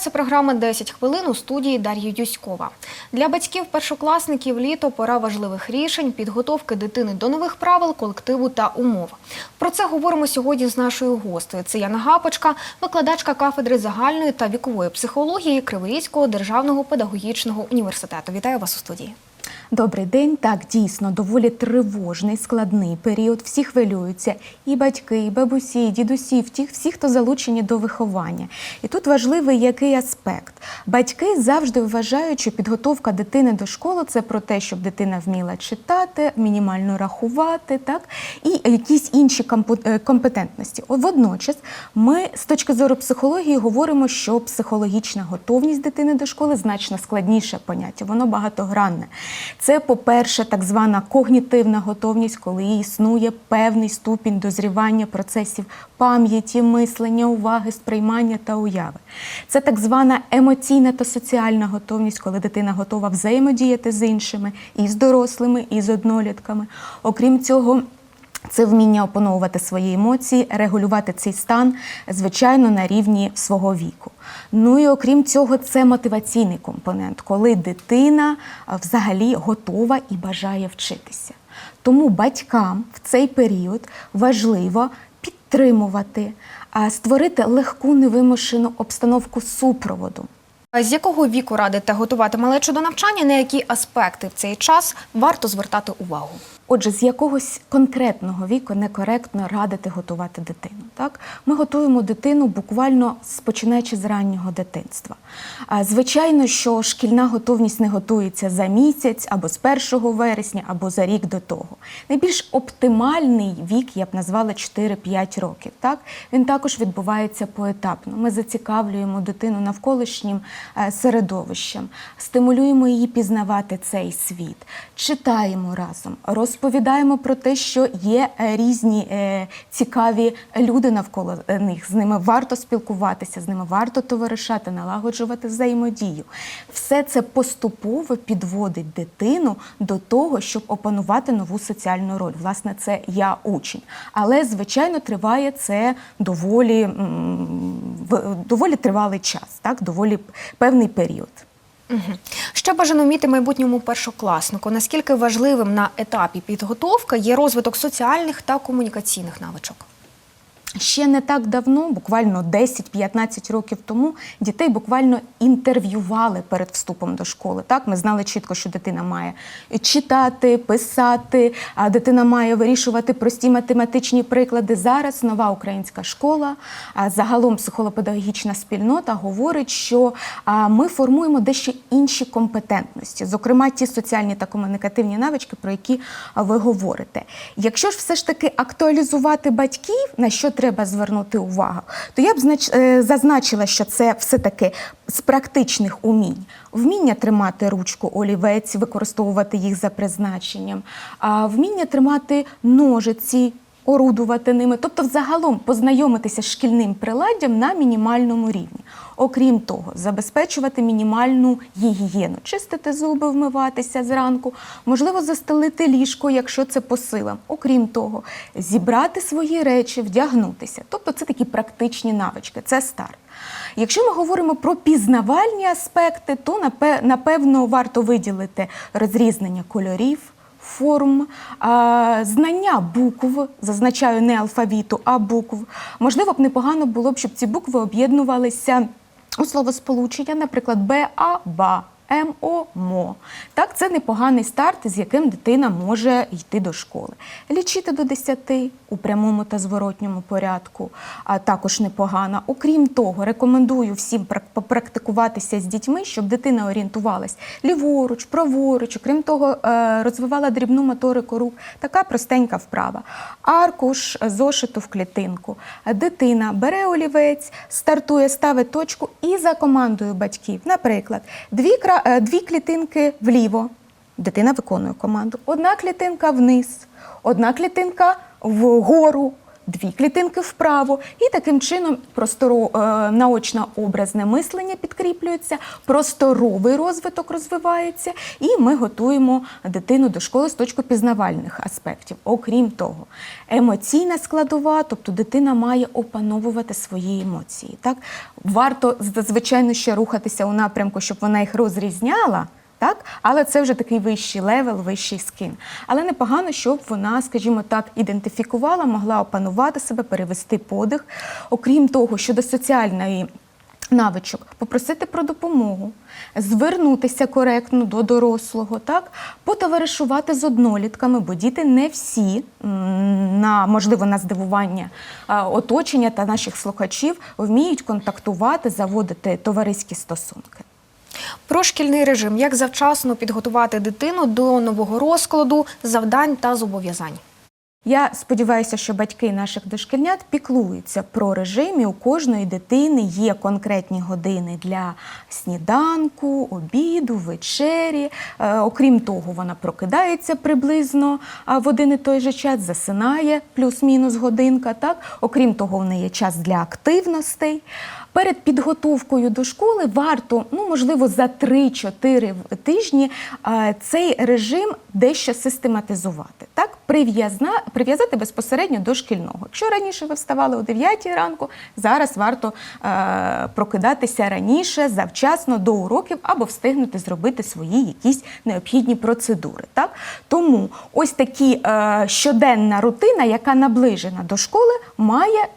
Це програма «10 хвилин у студії Дар'ї Юськова. Для батьків-першокласників літо пора важливих рішень, підготовки дитини до нових правил, колективу та умов. Про це говоримо сьогодні з нашою гостею. Це Яна Гапочка, викладачка кафедри загальної та вікової психології Криворізького державного педагогічного університету. Вітаю вас у студії. Добрий день. Так, дійсно, доволі тривожний, складний період. Всі хвилюються і батьки, і бабусі, і дідусі, всі, всі, хто залучені до виховання. І тут важливий який аспект. Батьки завжди вважають, що підготовка дитини до школи це про те, щоб дитина вміла читати, мінімально рахувати, так і якісь інші е, компетентності. Водночас, ми з точки зору психології говоримо, що психологічна готовність дитини до школи значно складніше поняття, воно багатогранне. Це, по-перше, так звана когнітивна готовність, коли існує певний ступінь дозрівання процесів пам'яті, мислення, уваги, сприймання та уяви. Це так звана емоційна та соціальна готовність, коли дитина готова взаємодіяти з іншими, і з дорослими, і з однолітками. Окрім цього, це вміння опановувати свої емоції, регулювати цей стан, звичайно, на рівні свого віку. Ну і окрім цього, це мотиваційний компонент, коли дитина взагалі готова і бажає вчитися. Тому батькам в цей період важливо підтримувати, створити легку невимушену обстановку супроводу. З якого віку радите готувати малечу до навчання? На які аспекти в цей час варто звертати увагу? Отже, з якогось конкретного віку некоректно радити готувати дитину. Так? Ми готуємо дитину буквально починаючи з раннього дитинства. Звичайно, що шкільна готовність не готується за місяць або з 1 вересня, або за рік до того. Найбільш оптимальний вік я б назвала 4-5 років. Так? Він також відбувається поетапно. Ми зацікавлюємо дитину навколишнім е, середовищем, стимулюємо її пізнавати цей світ, читаємо разом, розповідаємо про те, що є е, різні е, цікаві люди навколо е, них. З ними варто спілкуватися, з ними варто товаришати, налагоджувати взаємодію. Все це поступово підводить дитину до того, щоб опанувати нову соціальну роль. Власне, це я учень. Але, звичайно, триває це доволі, доволі тривалий час, так? доволі певний період. Що бажано вміти майбутньому першокласнику? Наскільки важливим на етапі підготовки є розвиток соціальних та комунікаційних навичок? Ще не так давно, буквально 10-15 років тому, дітей буквально інтерв'ювали перед вступом до школи. Так, ми знали чітко, що дитина має читати, писати, а дитина має вирішувати прості математичні приклади. Зараз нова українська школа, а загалом психолопедагогічна спільнота говорить, що ми формуємо дещо інші компетентності, зокрема ті соціальні та комунікативні навички, про які ви говорите. Якщо ж все ж таки актуалізувати батьків, на що треба звернути увагу, то я б е, зазначила, що це все-таки з практичних умінь. Вміння тримати ручку, олівець, використовувати їх за призначенням, а вміння тримати ножиці, орудувати ними, тобто взагалом познайомитися з шкільним приладдям на мінімальному рівні. Окрім того, забезпечувати мінімальну гігієну, чистити зуби, вмиватися зранку, можливо, застелити ліжко, якщо це по силам. Окрім того, зібрати свої речі, вдягнутися. Тобто це такі практичні навички, це старт. Якщо ми говоримо про пізнавальні аспекти, то напевно варто виділити розрізнення кольорів форм, знання букв, зазначаю не алфавіту, а букв. Можливо б непогано було б, щоб ці букви об'єднувалися у словосполучення, наприклад, ба, БА. МО МО. Так, це непоганий старт, з яким дитина може йти до школи. Лічити до 10 у прямому та зворотньому порядку, а також непогано. Окрім того, рекомендую всім прак- попрактикуватися з дітьми, щоб дитина орієнтувалась ліворуч, праворуч. Окрім того, е, розвивала дрібну моторику рук. Така простенька вправа. Аркуш зошиту в клітинку. Дитина бере олівець, стартує, ставить точку і за командою батьків. Наприклад, дві, е, дві клітинки вліво. Дитина виконує команду. Одна клітинка вниз, одна клітинка вгору, дві клітинки вправо, і таким чином просторо, е, наочно-образне мислення підкріплюється, просторовий розвиток розвивається, і ми готуємо дитину до школи з точки пізнавальних аспектів. Окрім того, емоційна складова, тобто дитина має опановувати свої емоції. Так? Варто, звичайно, ще рухатися у напрямку, щоб вона їх розрізняла. Так, але це вже такий вищий левел, вищий скин. Але непогано, щоб вона, скажімо так, ідентифікувала, могла опанувати себе, перевести подих. Окрім того, щодо соціальної навичок, попросити про допомогу, звернутися коректно до дорослого, так, потоваришувати з однолітками, бо діти не всі на можливо на здивування оточення та наших слухачів вміють контактувати, заводити товариські стосунки. Про шкільний режим, як завчасно підготувати дитину до нового розкладу, завдань та зобов'язань. Я сподіваюся, що батьки наших дошкільнят піклуються про режим, і у кожної дитини є конкретні години для сніданку, обіду, вечері. Е, окрім того, вона прокидається приблизно в один і той же час, засинає плюс-мінус годинка. Так? Окрім того, в неї є час для активностей. Перед підготовкою до школи варто, ну можливо, за 3-4 тижні е, цей режим дещо систематизувати. Так, прив'язати безпосередньо до шкільного. Якщо раніше ви вставали о 9 ранку, зараз варто е, прокидатися раніше, завчасно до уроків або встигнути зробити свої якісь необхідні процедури. Так? Тому ось такі е, щоденна рутина, яка наближена до школи, має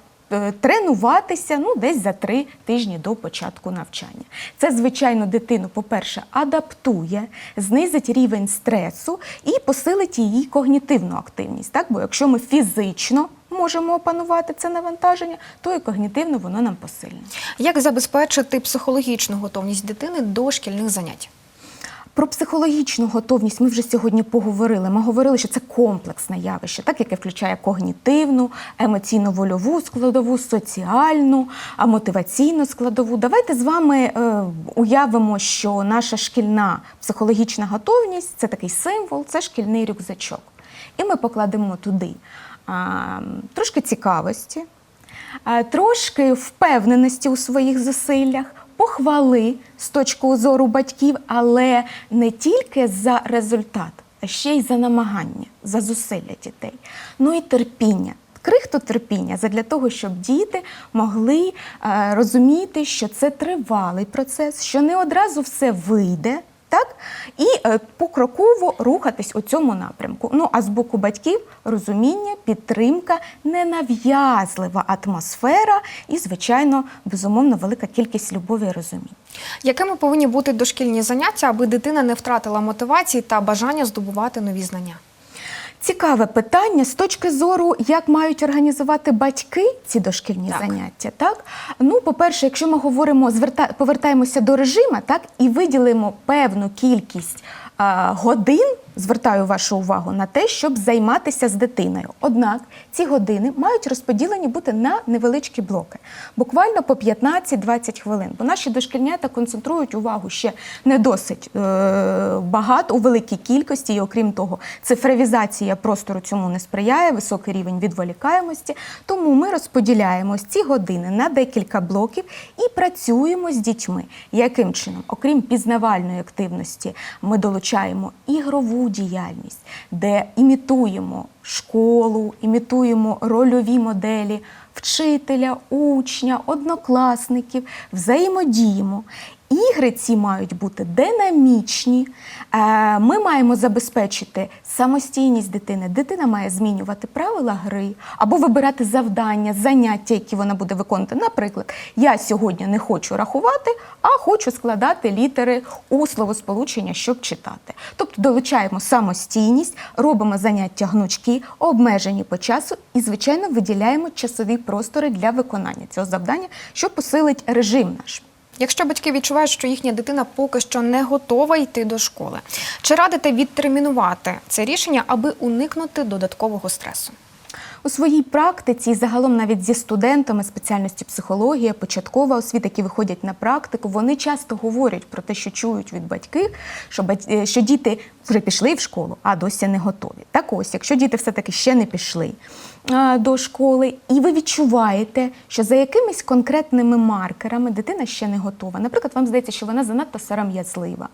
тренуватися ну, десь за три тижні до початку навчання. Це, звичайно, дитину, по-перше, адаптує, знизить рівень стресу і посилить її когнітивну активність. Так? Бо якщо ми фізично можемо опанувати це навантаження, то і когнітивно воно нам посильне. Як забезпечити психологічну готовність дитини до шкільних занять? Про психологічну готовність ми вже сьогодні поговорили. Ми говорили, що це комплексне явище, так яке включає когнітивну, емоційно-вольову складову, соціальну, а мотиваційну складову. Давайте з вами е, уявимо, що наша шкільна психологічна готовність це такий символ, це шкільний рюкзачок. І ми покладемо туди а, трошки цікавості, а, трошки впевненості у своїх зусиллях, похвали з точки зору батьків, але не тільки за результат, а ще й за намагання, за зусилля дітей. Ну і терпіння. Крихту терпіння задля того, щоб діти могли е, розуміти, що це тривалий процес, що не одразу все вийде. Так? І е, покроково рухатись у цьому напрямку. Ну а з боку батьків розуміння, підтримка, ненав'язлива атмосфера і, звичайно, безумовно, велика кількість любові і розуміння. Якими повинні бути дошкільні заняття, аби дитина не втратила мотивації та бажання здобувати нові знання? Цікаве питання з точки зору, як мають організувати батьки ці дошкільні Так. заняття. Так ну, по-перше, якщо ми говоримо, зверта... повертаємося до режиму, так і виділимо певну кількість годин. Звертаю вашу увагу на те, щоб займатися з дитиною. Однак ці години мають розподілені бути на невеличкі блоки, буквально по 15-20 хвилин. Бо наші дошкільнята концентрують увагу ще не досить е- багато у великій кількості, і окрім того, цифровізація простору цьому не сприяє, високий рівень відволікаємості. Тому ми розподіляємо ці години на декілька блоків і працюємо з дітьми. Яким чином, окрім пізнавальної активності, ми долучаємо ігрову діяльність, де імітуємо школу, імітуємо рольові моделі вчителя, учня, однокласників, взаємодіємо. Ігри ці мають бути динамічні. Е, Ми маємо забезпечити самостійність дитини. Дитина має змінювати правила гри або вибирати завдання, заняття, які вона буде виконувати. Наприклад, я сьогодні не хочу рахувати, а хочу складати літери у словосполучення, щоб читати. Тобто долучаємо самостійність, робимо заняття гнучки, обмежені по часу і, звичайно, виділяємо часові простори для виконання цього завдання, що посилить режим наш. Якщо батьки відчувають, що їхня дитина поки що не готова йти до школи, чи радите відтермінувати це рішення, аби уникнути додаткового стресу? У своїй практиці, і загалом навіть зі студентами спеціальності психологія, початкова освіта, які виходять на практику, вони часто говорять про те, що чують від батьків, що, бать- е, що діти вже пішли в школу, а досі не готові. Так ось, якщо діти все-таки ще не пішли, до школи, і ви відчуваєте, що за якимись конкретними маркерами дитина ще не готова. Наприклад, вам здається, що вона занадто сором'язлива.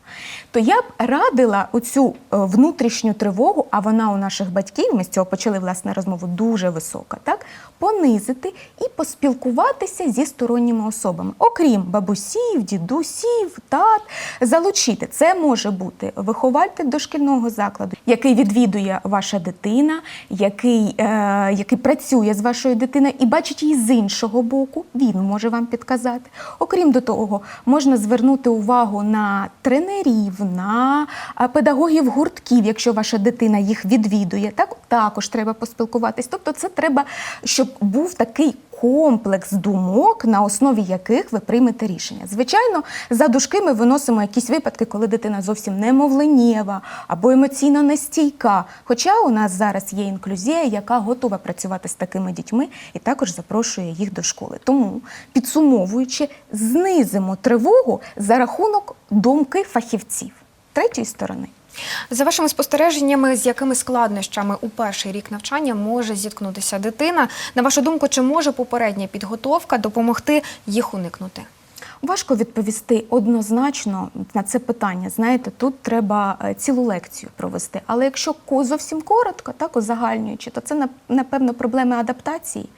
То я б радила оцю е, внутрішню тривогу, а вона у наших батьків, ми з цього почали власне розмову, дуже висока, так? понизити і поспілкуватися зі сторонніми особами, окрім бабусів, дідусів, тат, залучити. Це може бути вихователь дошкільного закладу, який відвідує ваша дитина, який, е, який працює з вашою дитиною і бачить її з іншого боку. Він може вам підказати. Окрім до того, можна звернути увагу на тренерів, на педагогів гуртків, якщо ваша дитина їх відвідує. Так також треба поспілкуватись. Тобто, це треба, щоб був такий комплекс думок, на основі яких ви приймете рішення. Звичайно, за дужки ми виносимо якісь випадки, коли дитина зовсім немовленєва або емоційно нестійка. Хоча у нас зараз є інклюзія, яка готова працювати з такими дітьми і також запрошує їх до школи. Тому, підсумовуючи, знизимо тривогу за рахунок думки фахівців третьої сторони. За вашими спостереженнями, з якими складнощами у перший рік навчання може зіткнутися дитина? На вашу думку, чи може попередня підготовка допомогти їх уникнути? Важко відповісти однозначно на це питання. Знаєте, тут треба е, цілу лекцію провести. Але якщо зовсім коротко, так узагальнюючи, то це нап- напевно проблеми адаптації.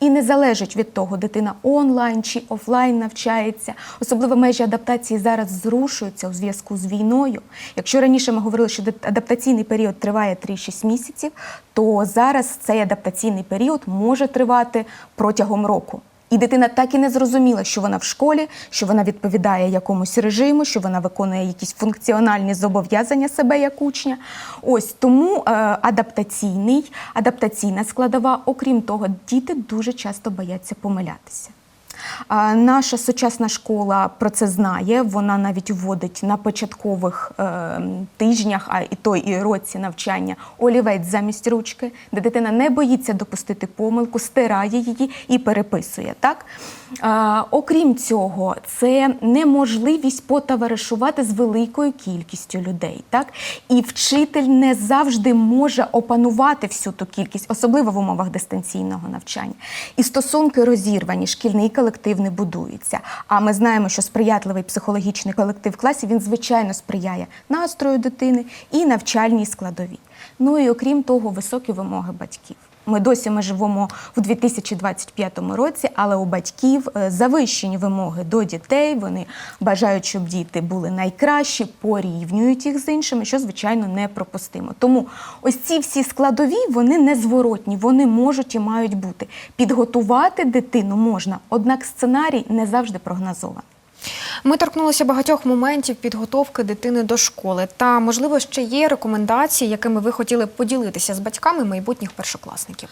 І не залежить від того, дитина онлайн чи офлайн навчається. Особливо межі адаптації зараз зрушуються у зв'язку з війною. Якщо раніше ми говорили, що адаптаційний період триває 3-6 місяців, то зараз цей адаптаційний період може тривати протягом року. І дитина так і не зрозуміла, що вона в школі, що вона відповідає якомусь режиму, що вона виконує якісь функціональні зобов'язання себе як учня. Ось тому е, адаптаційний, адаптаційна складова, окрім того, діти дуже часто бояться помилятися. Наша сучасна школа про це знає. Вона навіть вводить на початкових е, тижнях, а і то і році навчання олівець замість ручки, де дитина не боїться допустити помилку, стирає її і переписує. Так? Окрім цього, це неможливість потоваришувати з великою кількістю людей. Так? І вчитель не завжди може опанувати всю ту кількість, особливо в умовах дистанційного навчання. І стосунки розірвані, шкільний колектив не будується. А ми знаємо, що сприятливий психологічний колектив в класі він звичайно сприяє настрою дитини і навчальній складовій. Ну і окрім того, високі вимоги батьків. Ми досі ми живемо в 2025 році, але у батьків е, завищені вимоги до дітей. Вони бажають, щоб діти були найкращі, порівнюють їх з іншими, що звичайно непропустимо. Тому ось ці всі складові вони незворотні, вони можуть і мають бути. Підготувати дитину можна, однак сценарій не завжди прогнозований. Ми торкнулися багатьох моментів підготовки дитини до школи. Та, можливо, ще є рекомендації, якими ви хотіли поділитися з батьками майбутніх першокласників.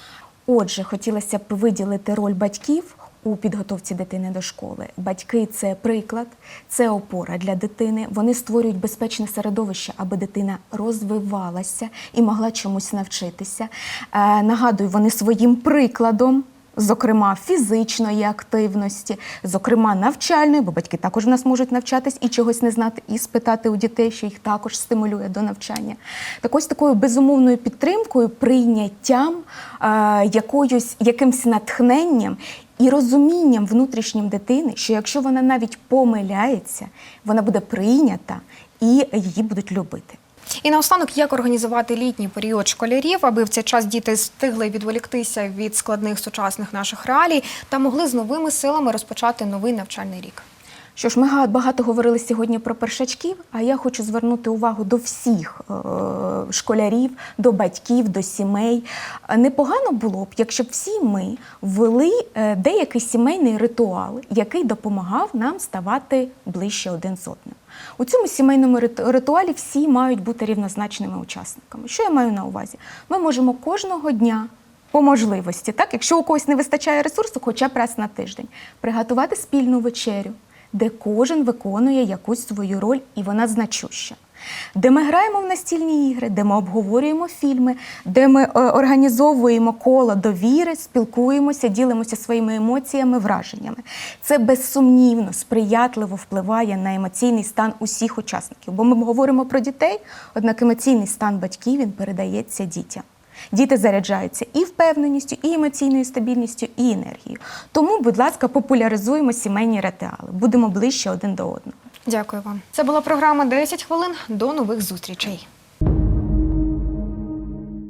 Отже, хотілося б виділити роль батьків у підготовці дитини до школи. Батьки це приклад, це опора для дитини. Вони створюють безпечне середовище, аби дитина розвивалася і могла чомусь навчитися. Е, нагадую, вони своїм прикладом. Зокрема, фізичної активності, зокрема навчальної, бо батьки також у нас можуть навчатись і чогось не знати, і спитати у дітей, що їх також стимулює до навчання. Так ось такою безумовною підтримкою, прийняттям, е, якоюсь, якимсь натхненням і розумінням внутрішнім дитини, що якщо вона навіть помиляється, вона буде прийнята і її будуть любити. І наостанок, як організувати літній період школярів, аби в цей час діти встигли відволіктися від складних сучасних наших реалій та могли з новими силами розпочати новий навчальний рік. Що ж, ми га- багато говорили сьогодні про першачків, а я хочу звернути увагу до всіх е, школярів, до батьків, до сімей. Непогано було б, якщо б всі ми ввели е, деякий сімейний ритуал, який допомагав нам ставати ближче один з одним. У цьому сімейному рит- ритуалі всі мають бути рівнозначними учасниками. Що я маю на увазі? Ми можемо кожного дня по можливості, так, якщо у когось не вистачає ресурсу, хоча б раз на тиждень, приготувати спільну вечерю, де кожен виконує якусь свою роль, і вона значуща. Де ми граємо в настільні ігри, де ми обговорюємо фільми, де ми е, організовуємо коло довіри, спілкуємося, ділимося своїми емоціями, враженнями. Це безсумнівно, сприятливо впливає на емоційний стан усіх учасників. Бо ми говоримо про дітей, однак емоційний стан батьків він передається дітям. Діти заряджаються і впевненістю, і емоційною стабільністю, і енергією. Тому, будь ласка, популяризуємо сімейні ритуали. Будемо ближче один до одного. Дякую вам. Це була програма «10 хвилин. До нових зустрічей.